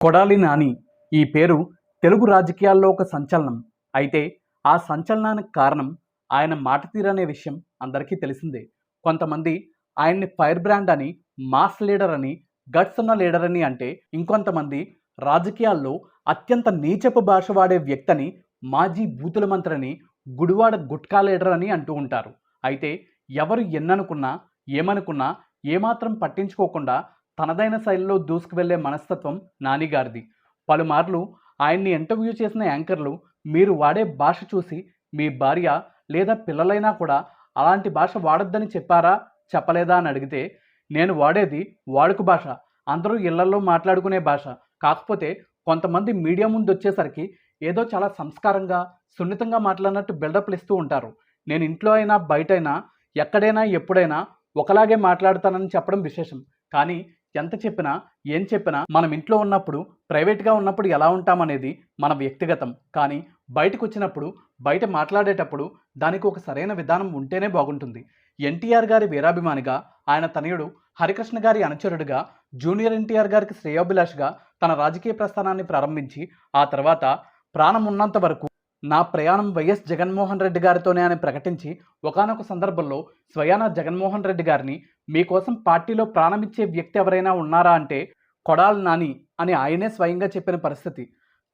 కొడాలి నాని ఈ పేరు తెలుగు రాజకీయాల్లో ఒక సంచలనం. అయితే ఆ సంచలనానికి కారణం ఆయన మాట తీరనే విషయం అందరికీ తెలిసిందే. కొంతమంది ఆయన్ని ఫైర్ బ్రాండ్ అని మాస్ లీడర్ అని గట్స్ ఉన్న లీడర్ అని అంటే ఇంకొంతమంది రాజకీయాల్లో అత్యంత నీచపు భాష వాడే వ్యక్తిని మాజీ బూతుల మంత్రిని గుడివాడ గుట్కా లీడర్ అని అంటూ ఉంటారు. అయితే ఎవరు ఎన్ననుకున్నా ఏమనుకున్నా ఏమాత్రం పట్టించుకోకుండా తనదైన శైలిలో దూసుకువెళ్ళే మనస్తత్వం నానిగారిది. పలుమార్లు ఆయన్ని ఇంటర్వ్యూ చేసిన యాంకర్లు మీరు వాడే భాష చూసి మీ భార్య లేదా పిల్లలైనా కూడా అలాంటి భాష వాడొద్దని చెప్పారా? చెప్పలేదా? అని అడిగితే నేను వాడేది వాడుక భాష. అందరూ ఇళ్ళలో మాట్లాడుకునే భాష. కాకపోతే కొంతమంది మీడియా ముందు వచ్చేసరికి ఏదో చాలా సంస్కారంగా సున్నితంగా మాట్లాడినట్టు బిల్డప్లు ఇస్తూ ఉంటారు. నేను ఇంట్లో అయినా బయటైనా ఎక్కడైనా ఎప్పుడైనా ఒకలాగే మాట్లాడతానని చెప్పడం విశేషం. కానీ ఎంత చెప్పినా ఏం చెప్పినా మనం ఇంట్లో ఉన్నప్పుడు ప్రైవేట్గా ఉన్నప్పుడు ఎలా ఉంటామనేది మన వ్యక్తిగతం. కానీ బయటకు వచ్చినప్పుడు బయట మాట్లాడేటప్పుడు దానికి ఒక సరైన విధానం ఉంటేనే బాగుంటుంది. ఎన్టీఆర్ గారి వీరాభిమానిగా ఆయన తనయుడు హరికృష్ణ గారి అనుచరుడుగా జూనియర్ ఎన్టీఆర్ గారికి శ్రేయోభిలాష్గా తన రాజకీయ ప్రస్థానాన్ని ప్రారంభించి ఆ తర్వాత ప్రాణం ఉన్నంత వరకు నా ప్రయాణం వైఎస్ జగన్మోహన్ రెడ్డి గారితోనే అని ప్రకటించి ఒకానొక సందర్భంలో స్వయాన జగన్మోహన్ రెడ్డి గారిని మీకోసం పార్టీలో ప్రాణమిచ్చే వ్యక్తి ఎవరైనా ఉన్నారా అంటే కొడాల్ నాని అని ఆయనే స్వయంగా చెప్పిన పరిస్థితి.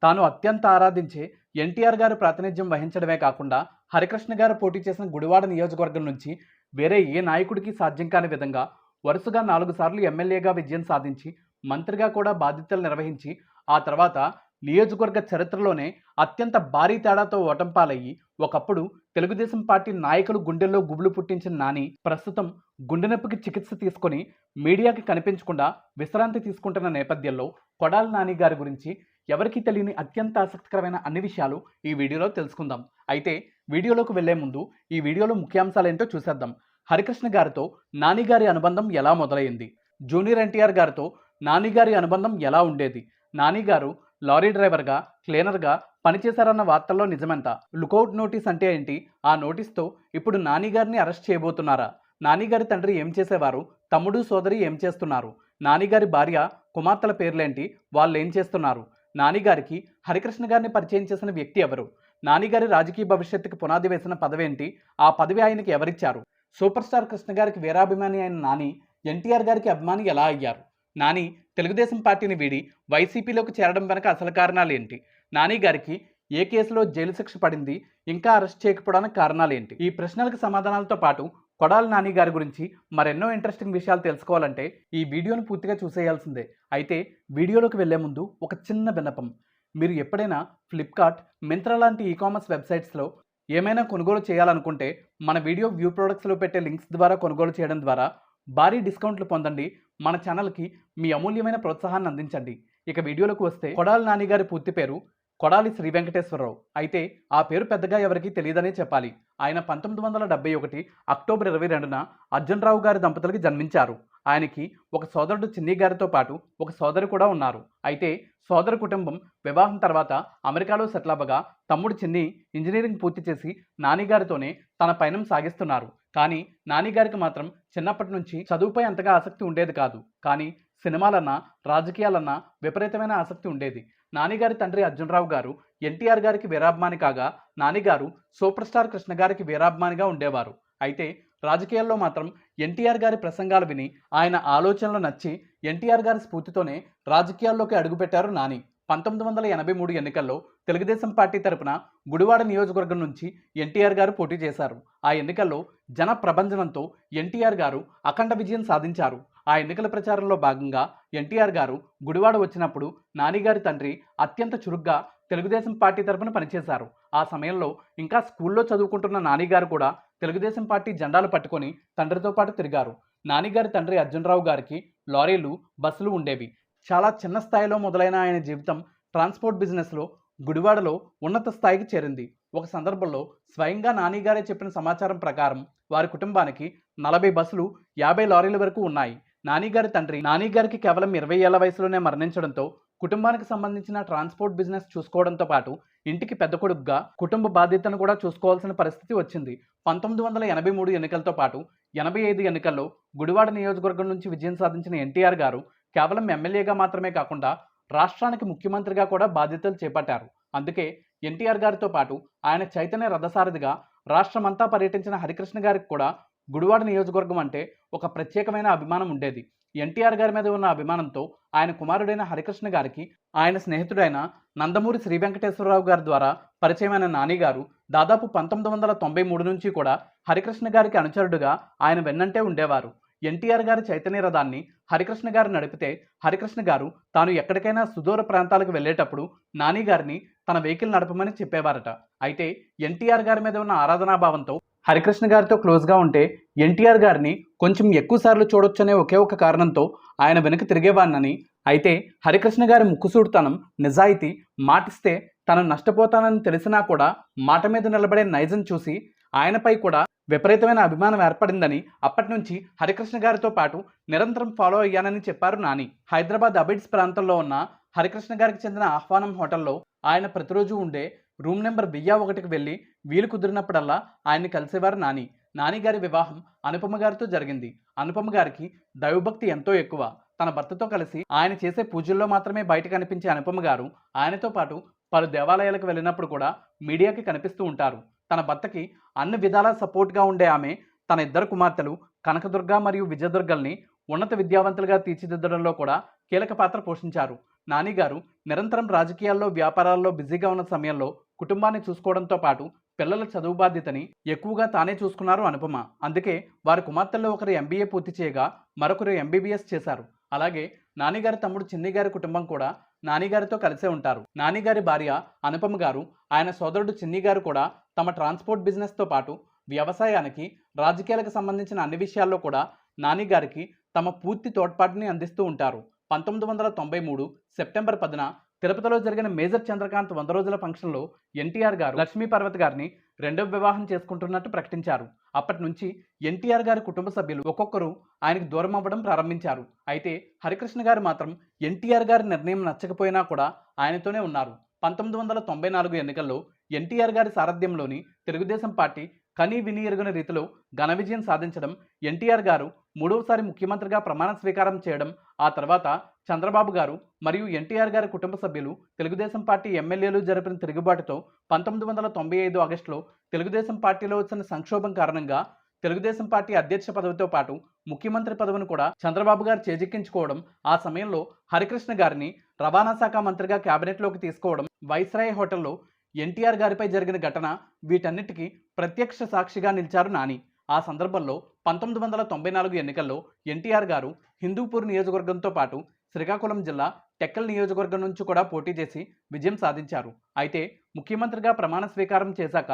తాను అత్యంత ఆరాధించే ఎన్టీఆర్ గారు ప్రాతినిధ్యం వహించడమే కాకుండా హరికృష్ణ గారు పోటీ చేసిన గుడివాడ నియోజకవర్గం నుంచి వేరే ఏ నాయకుడికి సాధ్యం కాని విధంగా వరుసగా నాలుగు సార్లు ఎమ్మెల్యేగా విజయం సాధించి మంత్రిగా కూడా బాధ్యతలు నిర్వహించి ఆ తర్వాత నియోజకవర్గ చరిత్రలోనే అత్యంత భారీ తేడాతో ఓటంపాలయ్యి ఒకప్పుడు తెలుగుదేశం పార్టీ నాయకులు గుండెల్లో గుబులు పుట్టించిన నాని ప్రస్తుతం గుండె నొప్పికి చికిత్స తీసుకొని మీడియాకి కనిపించకుండా విశ్రాంతి తీసుకుంటున్న నేపథ్యంలో కొడాల నాని గారి గురించి ఎవరికీ తెలియని అత్యంత ఆసక్తికరమైన అన్ని విషయాలు ఈ వీడియోలో తెలుసుకుందాం. అయితే వీడియోలోకి వెళ్ళే ముందు ఈ వీడియోలో ముఖ్యాంశాలేంటో చూసేద్దాం. హరికృష్ణ గారితో నాని గారి అనుబంధం ఎలా మొదలైంది? జూనియర్ ఎన్టీఆర్ గారితో నాని గారి అనుబంధం ఎలా ఉండేది? నాని గారు లారీ డ్రైవర్గా క్లీనర్గా పనిచేశారన్న వార్తల్లో నిజమెంత. లుకౌట్ నోటీస్ అంటే ఏంటి? ఆ నోటీస్తో ఇప్పుడు నాని గారిని అరెస్ట్ చేయబోతున్నారా? నాని గారి తండ్రి ఏం చేసేవారు? తమ్ముడు సోదరి ఏం చేస్తున్నారు? నానిగారి భార్య కుమార్తెల పేర్లేంటి? వాళ్ళు ఏం చేస్తున్నారు? నానిగారికి హరికృష్ణ గారిని పరిచయం చేసిన వ్యక్తి ఎవరు? నానిగారి రాజకీయ భవిష్యత్తుకు పునాది వేసిన పదవేంటి? ఆ పదవి ఆయనకి ఎవరిచ్చారు? సూపర్ స్టార్ కృష్ణ గారికి వీరాభిమాని అయిన నాని ఎన్టీఆర్ గారికి అభిమాని ఎలా అయ్యారు? నాని తెలుగుదేశం పార్టీని వీడి వైసీపీలోకి చేరడం వెనక అసలు కారణాలు ఏంటి నాని గారికి ఏ కేసులో జైలు శిక్ష పడింది? ఇంకా అరెస్ట్ చేయకపోవడానికి కారణాలు ఏంటి ఈ ప్రశ్నలకు సమాధానాలతో పాటు కొడాలి నాని గారి గురించి మరెన్నో ఇంట్రెస్టింగ్ విషయాలు తెలుసుకోవాలంటే ఈ వీడియోను పూర్తిగా చూసేయాల్సిందే. అయితే వీడియోలోకి వెళ్ళే ముందు ఒక చిన్న విన్నపం. మీరు ఎప్పుడైనా ఫ్లిప్కార్ట్ మింత్రా లాంటి ఈ కామర్స్ వెబ్సైట్స్లో ఏమైనా కొనుగోలు చేయాలనుకుంటే మన వీడియో వ్యూ ప్రొడక్ట్స్లో పెట్టే లింక్స్ ద్వారా కొనుగోలు చేయడం ద్వారా భారీ డిస్కౌంట్లు పొందండి. మన ఛానల్కి మీ అమూల్యమైన ప్రోత్సాహాన్ని అందించండి. ఇక వీడియోలోకి వస్తే కొడాలి నాని గారి పూర్తి పేరు కొడాలి శ్రీ వెంకటేశ్వరరావు. అయితే ఆ పేరు పెద్దగా ఎవరికీ తెలియదనే చెప్పాలి. ఆయన పంతొమ్మిది వందల డెబ్బై ఒకటి అక్టోబర్ ఇరవై రెండున అర్జునరావు గారి దంపతులకి జన్మించారు. ఆయనకి ఒక సోదరుడు చిన్ని గారితో పాటు ఒక సోదరు కూడా ఉన్నారు. అయితే సోదరు కుటుంబం వివాహం తర్వాత అమెరికాలో సెటిల్ అవ్వగా తమ్ముడు చిన్ని ఇంజనీరింగ్ పూర్తి చేసి నానిగారితోనే తన పయనం సాగిస్తున్నారు. కానీ నానిగారికి మాత్రం చిన్నప్పటి నుంచి చదువుపై అంతగా ఆసక్తి ఉండేది కాదు. కానీ సినిమాలన్నా రాజకీయాలన్నా విపరీతమైన ఆసక్తి ఉండేది. నానిగారి తండ్రి అర్జునరావు గారు ఎన్టీఆర్ గారికి వీరాభిమాని కాగా నానిగారు సూపర్ స్టార్ కృష్ణ గారికి వీరాభిమానిగా ఉండేవారు. అయితే రాజకీయాల్లో మాత్రం ఎన్టీఆర్ గారి ప్రసంగాలు విని ఆయన ఆలోచనలు నచ్చి ఎన్టీఆర్ గారి స్ఫూర్తితోనే రాజకీయాల్లోకి అడుగుపెట్టారు నాని. పంతొమ్మిది వందల ఎనభై మూడు ఎన్నికల్లో తెలుగుదేశం పార్టీ తరపున గుడివాడ నియోజకవర్గం నుంచి ఎన్టీఆర్ గారు పోటీ చేశారు. ఆ ఎన్నికల్లో జన ప్రభంజనంతో ఎన్టీఆర్ గారు అఖండ విజయం సాధించారు. ఆ ఎన్నికల ప్రచారంలో భాగంగా ఎన్టీఆర్ గారు గుడివాడ వచ్చినప్పుడు నానిగారి తండ్రి అత్యంత చురుగ్గా తెలుగుదేశం పార్టీ తరఫున పనిచేశారు. ఆ సమయంలో ఇంకా స్కూల్లో చదువుకుంటున్న నానిగారు కూడా తెలుగుదేశం పార్టీ జెండాలు పట్టుకొని తండ్రితో పాటు తిరిగారు. నానిగారి తండ్రి అర్జునరావు గారికి లారీలు బస్సులు ఉండేవి. చాలా చిన్న స్థాయిలో మొదలైన ఆయన జీవితం ట్రాన్స్పోర్ట్ బిజినెస్లో గుడివాడలో ఉన్నత స్థాయికి చేరింది. ఒక సందర్భంలో స్వయంగా నానిగారే చెప్పిన సమాచారం ప్రకారం వారి కుటుంబానికి నలభై బస్సులు యాభై లారీల వరకు ఉన్నాయి. నానిగారి తండ్రి నానిగారికి కేవలం ఇరవై ఏళ్ళ వయసులోనే మరణించడంతో కుటుంబానికి సంబంధించిన ట్రాన్స్పోర్ట్ బిజినెస్ చూసుకోవడంతో పాటు ఇంటికి పెద్ద కొడుకుగా కుటుంబ బాధ్యతను కూడా చూసుకోవాల్సిన పరిస్థితి వచ్చింది. పంతొమ్మిది వందల ఎనభై మూడు ఎన్నికలతో పాటు ఎనభై ఐదు ఎన్నికల్లో గుడివాడ నియోజకవర్గం నుంచి విజయం సాధించిన ఎన్టీఆర్ గారు కేవలం ఎమ్మెల్యేగా మాత్రమే కాకుండా రాష్ట్రానికి ముఖ్యమంత్రిగా కూడా బాధ్యతలు చేపట్టారు. అందుకే ఎన్టీఆర్ గారితో పాటు ఆయన చైతన్య రథసారథిగా రాష్ట్రమంతా పర్యటించిన హరికృష్ణ గారికి కూడా గుడివాడ నియోజకవర్గం అంటే ఒక ప్రత్యేకమైన అభిమానం ఉండేది. ఎన్టీఆర్ గారి మీద ఉన్న అభిమానంతో ఆయన కుమారుడైన హరికృష్ణ గారికి ఆయన స్నేహితుడైన నందమూరి శ్రీ వెంకటేశ్వరరావు గారి ద్వారా పరిచయమైన నాని గారు దాదాపు పంతొమ్మిది వందల తొంభై మూడు నుంచి కూడా హరికృష్ణ గారికి అనుచరుడుగా ఆయన వెన్నంటే ఉండేవారు. ఎన్టీఆర్ గారి చైతన్య రథాన్ని హరికృష్ణ గారు నడిపితే హరికృష్ణ గారు తాను ఎక్కడికైనా సుదూర ప్రాంతాలకు వెళ్ళేటప్పుడు నాని గారిని తన వెహికల్ నడపమని చెప్పేవారట. అయితే ఎన్టీఆర్ గారి మీద ఉన్న ఆరాధనాభావంతో హరికృష్ణ గారితో క్లోజ్గా ఉంటే ఎన్టీఆర్ గారిని కొంచెం ఎక్కువ సార్లు చూడొచ్చనే ఒకే ఒక కారణంతో ఆయన వెనక తిరిగేవాడినని అయితే హరికృష్ణ గారి ముక్కుసూడుతనం నిజాయితీ మాటిస్తే తను నష్టపోతానని తెలిసినా కూడా మాట మీద నిలబడే నైజం చూసి ఆయనపై కూడా విపరీతమైన అభిమానం ఏర్పడిందని అప్పటి నుంచి హరికృష్ణ గారితో పాటు నిరంతరం ఫాలో అయ్యానని చెప్పారు నాని. హైదరాబాద్ అబిడ్స్ ప్రాంతంలో ఉన్న హరికృష్ణ గారికి చెందిన ఆహ్వానం హోటల్లో ఆయన ప్రతిరోజు ఉండే రూమ్ నెంబర్ బియ్యా ఒకటికి వెళ్ళి వీలు కుదిరినప్పుడల్లా ఆయన్ని కలిసేవారు నాని. నాని గారి వివాహం అనుపమ గారితో జరిగింది. అనుపమ గారికి దైవభక్తి ఎంతో ఎక్కువ. తన భర్తతో కలిసి ఆయన చేసే పూజల్లో మాత్రమే బయట కనిపించే అనుపమ గారు ఆయనతో పాటు పలు దేవాలయాలకు వెళ్ళినప్పుడు కూడా మీడియాకి కనిపిస్తూ ఉంటారు. తన భర్తకి అన్ని విధాలా సపోర్ట్గా ఉండే ఆమె తన ఇద్దరు కుమార్తెలు కనకదుర్గ మరియు విజయదుర్గల్ని ఉన్నత విద్యావంతులుగా తీర్చిదిద్దడంలో కూడా కీలక పాత్ర పోషించారు. నాని గారు నిరంతరం రాజకీయాల్లో వ్యాపారాల్లో బిజీగా ఉన్న సమయంలో కుటుంబాన్ని చూసుకోవడంతో పాటు పిల్లల చదువు బాధ్యతని ఎక్కువగా తానే చూసుకున్నారు అనుపమ. అందుకే వారి కుమార్తెల్లో ఒకరు ఎంబీఏ పూర్తి చేయగా మరొకరు ఎంబీబీఎస్ చేశారు. అలాగే నానిగారి తమ్ముడు చిన్ని గారి కుటుంబం కూడా నానిగారితో కలిసే ఉంటారు. నానిగారి భార్య అనుపమ గారు ఆయన సోదరుడు చిన్ని గారు కూడా తమ ట్రాన్స్పోర్ట్ బిజినెస్తో పాటు వ్యవసాయానికి రాజకీయాలకు సంబంధించిన అన్ని విషయాల్లో కూడా నానిగారికి తమ పూర్తి తోడ్పాటుని అందిస్తూ ఉంటారు. పంతొమ్మిది వందల తొంభై మూడు సెప్టెంబర్ పదిన తిరుపతిలో జరిగిన మేజర్ చంద్రకాంత్ వంద రోజుల ఫంక్షన్లో ఎన్టీఆర్ గారు లక్ష్మీ పర్వత్ గారిని రెండవ వివాహం చేసుకుంటున్నట్టు ప్రకటించారు. అప్పటి నుంచి ఎన్టీఆర్ గారి కుటుంబ సభ్యులు ఒక్కొక్కరు ఆయనకు దూరం అవ్వడం ప్రారంభించారు. అయితే హరికృష్ణ గారు మాత్రం ఎన్టీఆర్ గారి నిర్ణయం నచ్చకపోయినా కూడా ఆయనతోనే ఉన్నారు. పంతొమ్మిది వందల తొంభై నాలుగు ఎన్నికల్లో ఎన్టీఆర్ గారి సారథ్యంలోని తెలుగుదేశం పార్టీ కనీ విని ఎరుగని రీతిలో ఘన విజయం సాధించడం ఎన్టీఆర్ గారు మూడవసారి ముఖ్యమంత్రిగా ప్రమాణ స్వీకారం చేయడం ఆ తర్వాత చంద్రబాబు గారు మరియు ఎన్టీఆర్ గారి కుటుంబ సభ్యులు తెలుగుదేశం పార్టీ ఎమ్మెల్యేలు జరిపిన తిరుగుబాటుతో పంతొమ్మిది వందల తొంభై ఐదు ఆగస్టులో తెలుగుదేశం పార్టీలో వచ్చిన సంక్షోభం కారణంగా తెలుగుదేశం పార్టీ అధ్యక్ష పదవితో పాటు ముఖ్యమంత్రి పదవిని కూడా చంద్రబాబు గారు చేజిక్కించుకోవడం ఆ సమయంలో హరికృష్ణ గారిని రవాణా శాఖ మంత్రిగా కేబినెట్లోకి తీసుకోవడం వైస్రాయ్ హోటల్లో ఎన్టీఆర్ గారిపై జరిగిన ఘటన వీటన్నిటికీ ప్రత్యక్ష సాక్షిగా నిలిచారు నాని. ఆ సందర్భంలో పంతొమ్మిది వందల తొంభై నాలుగు ఎన్నికల్లో ఎన్టీఆర్ గారు హిందూపూర్ నియోజకవర్గంతో పాటు శ్రీకాకుళం జిల్లా టెక్కల్ నియోజకవర్గం నుంచి కూడా పోటీ చేసి విజయం సాధించారు. అయితే ముఖ్యమంత్రిగా ప్రమాణ స్వీకారం చేశాక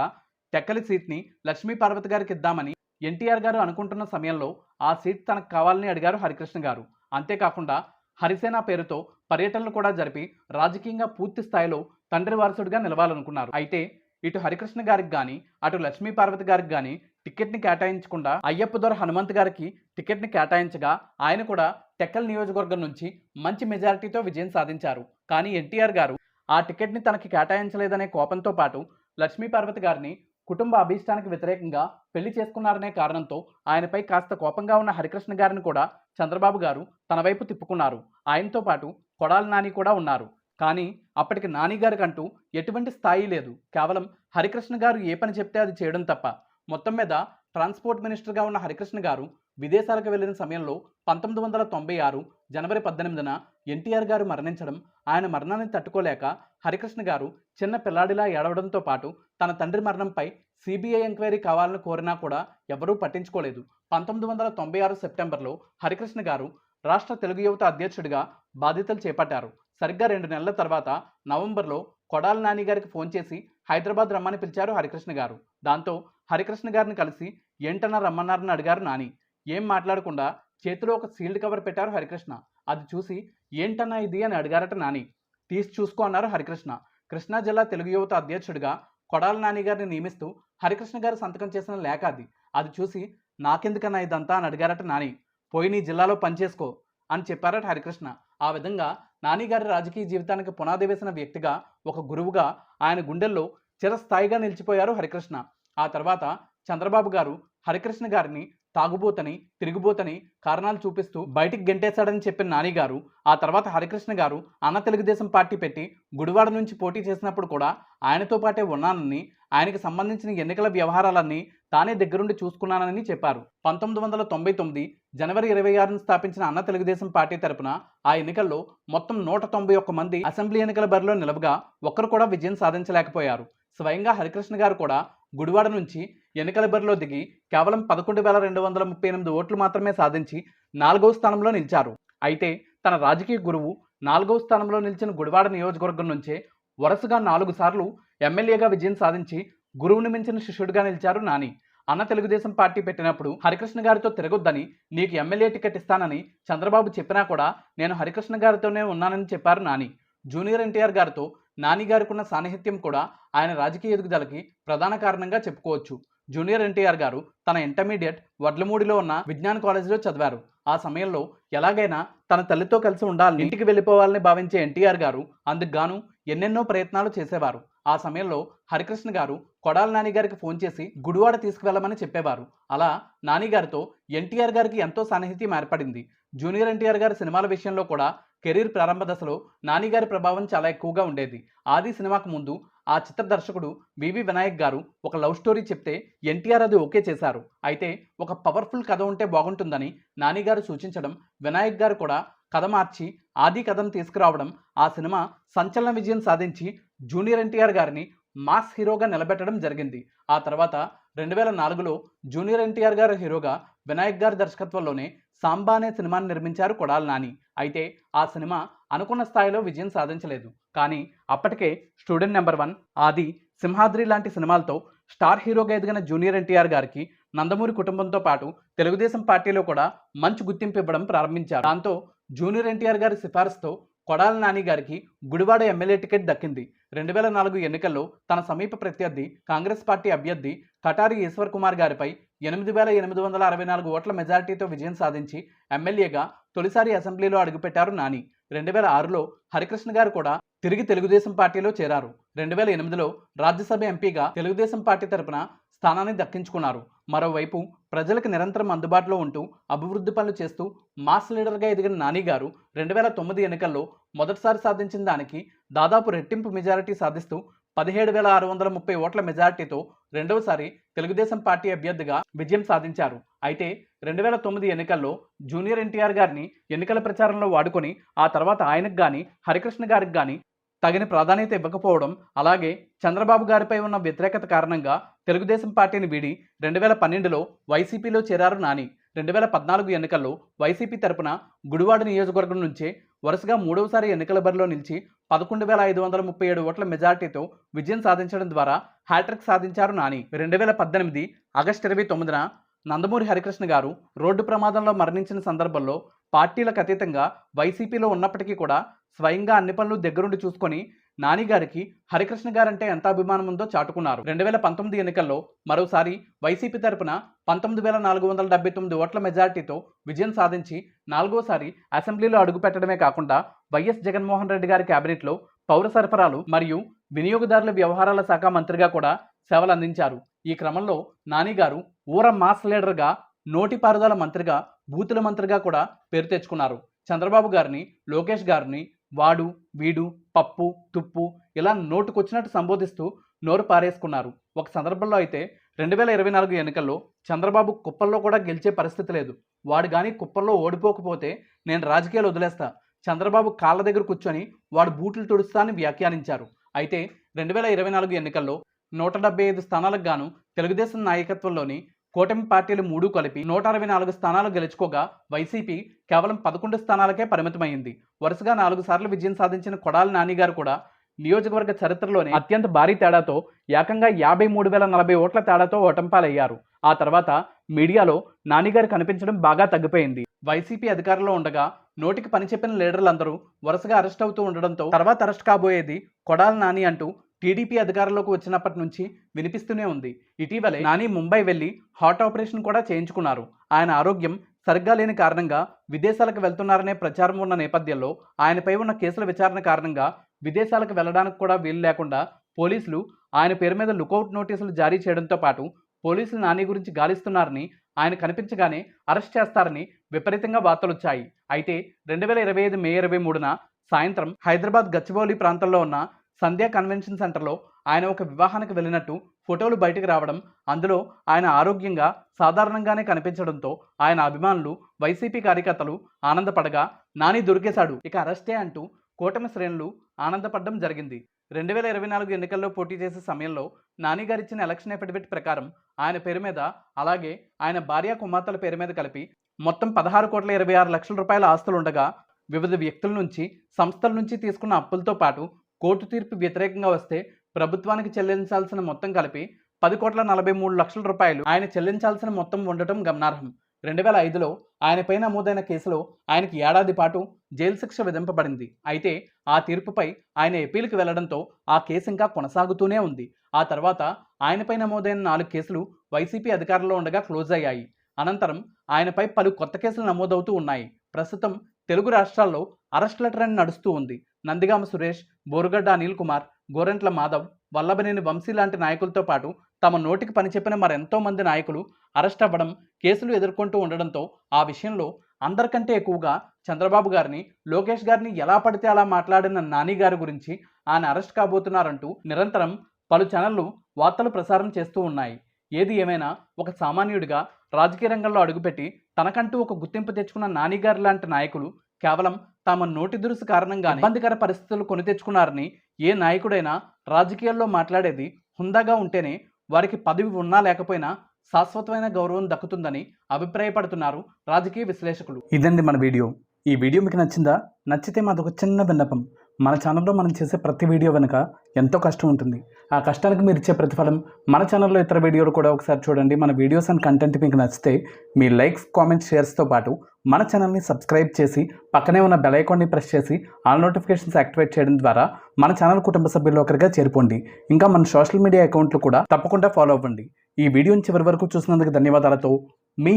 టెక్కలి సీట్ని లక్ష్మీ పార్వతి గారికి ఇద్దామని ఎన్టీఆర్ గారు అనుకుంటున్న సమయంలో ఆ సీట్ తనకు కావాలని అడిగారు హరికృష్ణ గారు. అంతేకాకుండా హరిసేన పేరుతో పర్యటనలు కూడా జరిపి రాజకీయంగా పూర్తి స్థాయిలో తండ్రి వారసుడిగా నిలవాలనుకున్నారు. అయితే ఇటు హరికృష్ణ గారికి కానీ అటు లక్ష్మీ పార్వతి గారికి కానీ టికెట్ని కేటాయించకుండా అయ్యప్ప దొర హనుమంత్ గారికి టికెట్ని కేటాయించగా ఆయన కూడా టెక్కల్ నియోజకవర్గం నుంచి మంచి మెజారిటీతో విజయం సాధించారు. కానీ ఎన్టీఆర్ గారు ఆ టికెట్ని తనకి కేటాయించలేదనే కోపంతో పాటు లక్ష్మీపార్వతి గారిని కుటుంబ అభీష్టానికి వ్యతిరేకంగా పెళ్ళి చేసుకున్నారనే కారణంతో ఆయనపై కాస్త కోపంగా ఉన్న హరికృష్ణ గారిని కూడా చంద్రబాబు గారు తన వైపు తిప్పుకున్నారు. ఆయనతో పాటు కొడాలి నాని కూడా ఉన్నారు. కానీ అప్పటికి నాని గారికంటూ ఎటువంటి స్థాయి లేదు. కేవలం హరికృష్ణ గారు ఏ పని చెప్తే అది చేయడం తప్ప మొత్తం మీద ట్రాన్స్పోర్ట్ మినిస్టర్గా ఉన్న హరికృష్ణ గారు విదేశాలకు వెళ్ళిన సమయంలో పంతొమ్మిది వందల తొంభై ఆరు జనవరి పద్దెనిమిదిన ఎన్టీఆర్ గారు మరణించడం ఆయన మరణాన్ని తట్టుకోలేక హరికృష్ణ గారు చిన్న పిల్లాడిలా ఏడవడంతో పాటు తన తండ్రి మరణంపై సిబిఐ ఎంక్వైరీ కావాలని కోరినా కూడా ఎవరూ పట్టించుకోలేదు. పంతొమ్మిది వందల తొంభై ఆరు సెప్టెంబర్లో హరికృష్ణ గారు రాష్ట్ర తెలుగు యువత అధ్యక్షుడిగా బాధ్యతలు చేపట్టారు. సరిగ్గా రెండు నెలల తర్వాత నవంబర్లో కొడాల నాని గారికి ఫోన్ చేసి హైదరాబాద్ రమ్మని పిలిచారు హరికృష్ణ గారు. దాంతో హరికృష్ణ గారిని కలిసి ఏంటన్నా రమ్మన్నారని అడిగారు నాని. ఏం మాట్లాడకుండా చేతిలో ఒక సీల్డ్ కవర్ పెట్టారు హరికృష్ణ. అది చూసి ఏంటన్నా ఇది అని అడిగారట నాని. తీసి చూసుకో అన్నారు హరికృష్ణ. కృష్ణా జిల్లా తెలుగు యువత అధ్యక్షుడిగా కొడాల నాని గారిని నియమిస్తూ హరికృష్ణ గారు సంతకం చేసిన లేఖ అది. అది చూసి నాకెందుకన్నా ఇదంతా అని అడిగారట నాని. పోయి నీ జిల్లాలో పనిచేసుకో అని చెప్పారట హరికృష్ణ. ఆ విధంగా నాని గారి రాజకీయ జీవితానికి పునాది వేసిన వ్యక్తిగా ఒక గురువుగా ఆయన గుండెల్లో చిరస్థాయిగా నిలిచిపోయారు హరికృష్ణ. ఆ తర్వాత చంద్రబాబు గారు హరికృష్ణ గారిని తాగుబోతని తిరిగిపోతని కారణాలు చూపిస్తూ బయటికి గెంటేశాడని చెప్పిన నాని గారు ఆ తర్వాత హరికృష్ణ గారు అన్న తెలుగుదేశం పార్టీ పెట్టి గుడివాడ నుంచి పోటీ చేసినప్పుడు కూడా ఆయనతో పాటే ఉన్నానని ఆయనకి సంబంధించిన ఎన్నికల వ్యవహారాలన్నీ తానే దగ్గరుండి చూసుకున్నానని చెప్పారు. పంతొమ్మిది వందల తొంభై తొమ్మిది జనవరి ఇరవై ఆరున స్థాపించిన అన్న తెలుగుదేశం పార్టీ తరపున ఆ ఎన్నికల్లో మొత్తం నూట తొంభై ఒక్క మంది అసెంబ్లీ ఎన్నికల బరిలో నిలవగా ఒక్కరు కూడా విజయం సాధించలేకపోయారు. స్వయంగా హరికృష్ణ గారు కూడా గుడివాడ నుంచి ఎన్నికల బరిలో దిగి కేవలం పదకొండు వేల రెండు వందల ముప్పై ఎనిమిది ఓట్లు మాత్రమే సాధించి నాలుగవ స్థానంలో నిలిచారు. అయితే తన రాజకీయ గురువు నాలుగవ స్థానంలో నిలిచిన గుడివాడ నియోజకవర్గం నుంచే వరుసగా నాలుగు సార్లు ఎమ్మెల్యేగా విజయం సాధించి గురువుని మించిన శిష్యుడిగా నిలిచారు నాని. అన్న తెలుగుదేశం పార్టీ పెట్టినప్పుడు హరికృష్ణ గారితో తిరగొద్దని నీకు ఎమ్మెల్యే టికెట్ ఇస్తానని చంద్రబాబు చెప్పినా కూడా నేను హరికృష్ణ గారితోనే ఉన్నానని చెప్పారు నాని. జూనియర్ ఎన్టీఆర్ గారితో నాని సాన్నిహిత్యం కూడా ఆయన రాజకీయ ఎదుగుదలకి ప్రధాన కారణంగా చెప్పుకోవచ్చు. జూనియర్ ఎన్టీఆర్ గారు తన ఇంటర్మీడియట్ వడ్లమూడిలో ఉన్న విజ్ఞాన్ కాలేజీలో చదివారు. ఆ సమయంలో ఎలాగైనా తన తల్లితో కలిసి ఉండాలని ఇంటికి వెళ్ళిపోవాలని భావించే ఎన్టీఆర్ గారు అందుకు గాను ఎన్నెన్నో ప్రయత్నాలు చేసేవారు. ఆ సమయంలో హరికృష్ణ గారు కొడాల నాని గారికి ఫోన్ చేసి గుడివాడ తీసుకువెళ్ళమని చెప్పేవారు. అలా నాని గారితో ఎన్టీఆర్ గారికి ఎంతో సాన్నిహిత్యం ఏర్పడింది. జూనియర్ ఎన్టీఆర్ గారి సినిమాల విషయంలో కూడా కెరీర్ ప్రారంభ దశలో నాని గారి ప్రభావం చాలా ఎక్కువగా ఉండేది. ఆది సినిమాకు ముందు ఆ చిత్ర దర్శకుడు వివి వినాయక్ గారు ఒక లవ్ స్టోరీ చెప్తే ఎన్టీఆర్ అది ఓకే చేశారు. అయితే ఒక పవర్ఫుల్ కథ ఉంటే బాగుంటుందని నాని గారు సూచించడం వినాయక్ గారు కూడా కథ మార్చి ఆది కథను తీసుకురావడం ఆ సినిమా సంచలన విజయం సాధించి జూనియర్ ఎన్టీఆర్ గారిని మాస్ హీరోగా నిలబెట్టడం జరిగింది. ఆ తర్వాత రెండు వేల నాలుగులో జూనియర్ ఎన్టీఆర్ గారు హీరోగా వినాయక్ గారి దర్శకత్వంలోనే సాంబా అనే సినిమాని నిర్మించారు కొడాల నాని. అయితే ఆ సినిమా అనుకున్న స్థాయిలో విజయం సాధించలేదు. కానీ అప్పటికే స్టూడెంట్ నెంబర్ వన్ ఆది సింహాద్రి లాంటి సినిమాలతో స్టార్ హీరోగా ఎదిగిన జూనియర్ ఎన్టీఆర్ గారికి నందమూరి కుటుంబంతో పాటు తెలుగుదేశం పార్టీలో కూడా మంచి గుర్తింపు ఇవ్వడం ప్రారంభించారు. దాంతో జూనియర్ ఎన్టీఆర్ గారి సిఫారసుతో కొడాల నాని గారికి గుడివాడ ఎమ్మెల్యే టికెట్ దక్కింది. రెండు వేల నాలుగు ఎన్నికల్లో తన సమీప ప్రత్యర్థి కాంగ్రెస్ పార్టీ అభ్యర్థి కటారి ఈశ్వర్ కుమార్ గారిపై ఎనిమిది వేల ఎనిమిది వందల అరవై నాలుగు ఓట్ల మెజారిటీతో విజయం సాధించి ఎమ్మెల్యేగా తొలిసారి అసెంబ్లీలో అడుగుపెట్టారు నాని. రెండు వేల ఆరులో హరికృష్ణ గారు కూడా తిరిగి తెలుగుదేశం పార్టీలో చేరారు. రెండు వేల ఎనిమిదిలో రాజ్యసభ ఎంపీగా తెలుగుదేశం పార్టీ తరపున స్థానాన్ని దక్కించుకున్నారు. మరోవైపు ప్రజలకు నిరంతరం అందుబాటులో ఉంటూ అభివృద్ధి పనులు చేస్తూ మాస్ లీడర్గా ఎదిగిన నాని గారు రెండు వేల తొమ్మిది ఎన్నికల్లో మొదటిసారి సాధించిన దానికి దాదాపు రెట్టింపు మెజారిటీ సాధిస్తూ పదిహేడు వేల ఆరు వందల ముప్పై ఓట్ల మెజారిటీతో రెండవసారి తెలుగుదేశం పార్టీ అభ్యర్థిగా విజయం సాధించారు. అయితే రెండు వేల తొమ్మిది ఎన్నికల్లో జూనియర్ ఎన్టీఆర్ గారిని ఎన్నికల ప్రచారంలో వాడుకొని ఆ తర్వాత ఆయనకు కానీ హరికృష్ణ గారికి కానీ తగిన ప్రాధాన్యత ఇవ్వకపోవడం అలాగే చంద్రబాబు గారిపై ఉన్న వ్యతిరేకత కారణంగా తెలుగుదేశం పార్టీని వీడి రెండు వేల పన్నెండులో వైసీపీలో చేరారు నాని. రెండు వేల పద్నాలుగు ఎన్నికల్లో వైసీపీ తరపున గుడివాడ నియోజకవర్గం నుంచే వరుసగా మూడవసారి ఎన్నికల బరిలో నిలిచి పదకొండు వేల ఐదు వందల ముప్పై ఏడు ఓట్ల మెజార్టీతో విజయం సాధించడం ద్వారా హ్యాట్రిక్ సాధించారు నాని. రెండు వేల పద్దెనిమిది ఆగస్టు ఇరవై తొమ్మిదిన నందమూరి హరికృష్ణ గారు రోడ్డు ప్రమాదంలో మరణించిన సందర్భంలో పార్టీలకు అతీతంగా వైసీపీలో ఉన్నప్పటికీ కూడా స్వయంగా అన్ని పనులు దగ్గరుండి చూసుకొని నాని గారికి హరికృష్ణ గారంటే ఎంత అభిమానం ఉందో చాటుకున్నారు. రెండు వేల పంతొమ్మిది ఎన్నికల్లో మరోసారి వైసీపీ తరపున పంతొమ్మిది వేల నాలుగు వందల డెబ్బై తొమ్మిది ఓట్ల మెజార్టీతో విజయం సాధించి నాలుగోసారి అసెంబ్లీలో అడుగుపెట్టడమే కాకుండా వైఎస్ జగన్మోహన్ రెడ్డి గారి కేబినెట్లో పౌర సరఫరాలు మరియు వినియోగదారుల వ్యవహారాల శాఖ మంత్రిగా కూడా సేవలు అందించారు. ఈ క్రమంలో నాని గారు ఊర మాస్ లీడర్గా నోటిపారుదల మంత్రిగా బూతుల మంత్రిగా కూడా పేరు తెచ్చుకున్నారు. చంద్రబాబు గారిని లోకేష్ గారిని వాడు వీడు పప్పు తుప్పు ఇలా నోటుకొచ్చినట్టు సంబోధిస్తూ నోరు పారేసుకున్నారు. ఒక సందర్భంలో అయితే రెండు వేల ఇరవై నాలుగు ఎన్నికల్లో చంద్రబాబు కుప్పల్లో కూడా గెలిచే పరిస్థితి లేదు. వాడు కానీ కుప్పల్లో ఓడిపోకపోతే నేను రాజకీయాలు వదిలేస్తా. చంద్రబాబు కాళ్ళ దగ్గర కూర్చొని వాడు బూట్లు తుడుస్తా అని వ్యాఖ్యానించారు. అయితే రెండు వేల ఇరవై నాలుగు ఎన్నికల్లో నూట డెబ్బై ఐదు స్థానాలకు గాను తెలుగుదేశం నాయకత్వంలోని కూటమి పార్టీలు మూడు కలిపి నూట అరవై నాలుగు స్థానాలు గెలుచుకోగా వైసీపీ కేవలం పదకొండు స్థానాలకే పరిమితమైంది. వరుసగా నాలుగు సార్లు విజయం సాధించిన కొడాలి నాని గారు కూడా నియోజకవర్గ చరిత్రలోనే అత్యంత భారీ తేడాతో ఏకంగా యాభై మూడు వేల నలభై ఓట్ల తేడాతో ఓటంపాలయ్యారు. ఆ తర్వాత మీడియాలో నానిగారు కనిపించడం బాగా తగ్గిపోయింది. వైసీపీ అధికారంలో ఉండగా నోటికి పని చెప్పిన లీడర్లందరూ వరుసగా అరెస్ట్ అవుతూ ఉండడంతో తర్వాత అరెస్ట్ కాబోయేది కొడాల నాని అంటూ టీడీపీ అధికారంలోకి వచ్చినప్పటి నుంచి వినిపిస్తూనే ఉంది. ఇటీవలే నాని ముంబై వెళ్ళి హార్ట్ ఆపరేషన్ కూడా చేయించుకున్నారు. ఆయన ఆరోగ్యం సరిగ్గా లేని కారణంగా విదేశాలకు వెళ్తున్నారనే ప్రచారం ఉన్న నేపథ్యంలో ఆయనపై ఉన్న కేసుల విచారణ కారణంగా విదేశాలకు వెళ్ళడానికి కూడా వీలు లేకుండా పోలీసులు ఆయన పేరు మీద లుకౌట్ నోటీసులు జారీ చేయడంతో పాటు పోలీసులు నాని గురించి గాలిస్తున్నారని ఆయన కనిపించగానే అరెస్ట్ చేస్తారని విపరీతంగా వార్తలు వచ్చాయి అయితే రెండు వేల ఇరవై ఐదు మే ఇరవై మూడున సాయంత్రం హైదరాబాద్ గచ్చిబౌలి ప్రాంతంలో ఉన్న సంధ్యా కన్వెన్షన్ సెంటర్లో ఆయన ఒక వివాహానికి వెళ్ళినట్టు ఫోటోలు బయటకు రావడం అందులో ఆయన ఆరోగ్యంగా సాధారణంగానే కనిపించడంతో ఆయన అభిమానులు వైసీపీ కార్యకర్తలు ఆనందపడగా నాని దొరికేశాడు ఇక అరెస్టే అంటూ కూటమి శ్రేణులు ఆనందపడడం జరిగింది. రెండు వేల ఇరవై నాలుగు ఎన్నికల్లో పోటీ చేసే సమయంలో నాని గారిచ్చిన ఎలక్షన్ ఎఫిడవిట్ ప్రకారం ఆయన పేరు మీద అలాగే ఆయన భార్య కుమార్తెల పేరు మీద కలిపి మొత్తం పదహారు కోట్ల ఇరవై ఆరు లక్షల రూపాయల ఆస్తులు ఉండగా వివిధ వ్యక్తుల నుంచి సంస్థల నుంచి తీసుకున్న అప్పులతో పాటు కోర్టు తీర్పు వ్యతిరేకంగా వస్తే ప్రభుత్వానికి చెల్లించాల్సిన మొత్తం కలిపి పది కోట్ల నలభై మూడు లక్షల రూపాయలు ఆయన చెల్లించాల్సిన మొత్తం ఉండటం గమనార్హం. రెండు వేల ఐదులో ఆయనపై నమోదైన కేసులో ఆయనకి ఏడాది పాటు జైలు శిక్ష విధింపబడింది. అయితే ఆ తీర్పుపై ఆయన ఎపీల్కి వెళ్ళడంతో ఆ కేసు ఇంకా కొనసాగుతూనే ఉంది. ఆ తర్వాత ఆయనపై నమోదైన నాలుగు కేసులు వైసీపీ అధికారంలో ఉండగా క్లోజ్ అయ్యాయి. అనంతరం ఆయనపై పలు కొత్త కేసులు నమోదవుతూ ఉన్నాయి. ప్రస్తుతం తెలుగు రాష్ట్రాల్లో అరెస్టుల ట్రెండ్ నడుస్తూ ఉంది. నందిగామ సురేష్ బోరుగడ్డ అనిల్ కుమార్ గోరెంట్ల మాధవ్ వల్లభనేని వంశీ లాంటి నాయకులతో పాటు తమ నోటికి పని చెప్పిన మరెంతో మంది నాయకులు అరెస్ట్ అవ్వడం కేసులు ఎదుర్కొంటూ ఉండడంతో ఆ విషయంలో అందరికంటే ఎక్కువగా చంద్రబాబు గారిని లోకేష్ గారిని ఎలా పడితే అలా మాట్లాడిన నాని గారి గురించి ఆయన అరెస్ట్ కాబోతున్నారంటూ నిరంతరం పలు ఛానళ్ళు వార్తలు ప్రసారం చేస్తూ ఉన్నాయి. ఏది ఏమైనా ఒక సామాన్యుడిగా రాజకీయ రంగంలో అడుగుపెట్టి తనకంటూ ఒక గుర్తింపు తెచ్చుకున్న నానిగారు లాంటి నాయకులు కేవలం తమ నోటి దురుసు కారణంగా ఇబ్బందికర పరిస్థితులు కొని తెచ్చుకున్నారని ఏ నాయకుడైనా రాజకీయాల్లో మాట్లాడేది హుందాగా ఉంటేనే వారికి పదవి ఉన్నా లేకపోయినా శాశ్వతమైన గౌరవం దక్కుతుందని అభిప్రాయపడుతున్నారు రాజకీయ విశ్లేషకులు. ఇదండి మన వీడియో. ఈ వీడియో మీకు నచ్చిందా? నచ్చితే మాదొక చిన్న విన్నపం. మన ఛానల్లో మనం చేసే ప్రతి వీడియో వెనుక ఎంతో కష్టం ఉంటుంది. ఆ కష్టానికి మీరు ఇచ్చే ప్రతిఫలం మన ఛానల్లో ఇతర వీడియోలు కూడా ఒకసారి చూడండి. మన వీడియోస్ అండ్ కంటెంట్ మీకు నచ్చితే మీ లైక్స్ కామెంట్స్ షేర్స్తో పాటు మన ఛానల్ని సబ్స్క్రైబ్ చేసి పక్కనే ఉన్న బెల్ ఐకాన్ని ప్రెస్ చేసి ఆల్ నోటిఫికేషన్స్ యాక్టివేట్ చేయడం ద్వారా మన ఛానల్ కుటుంబ సభ్యుల్లో ఒకరిగా చేరుకోండి. ఇంకా మన సోషల్ మీడియా అకౌంట్లు కూడా తప్పకుండా ఫాలో అవ్వండి. ఈ వీడియోని చివరి వరకు చూసినందుకు ధన్యవాదాలతో మీ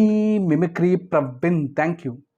మిమిక్రీ ప్రవీణ్ థ్యాంక్ యూ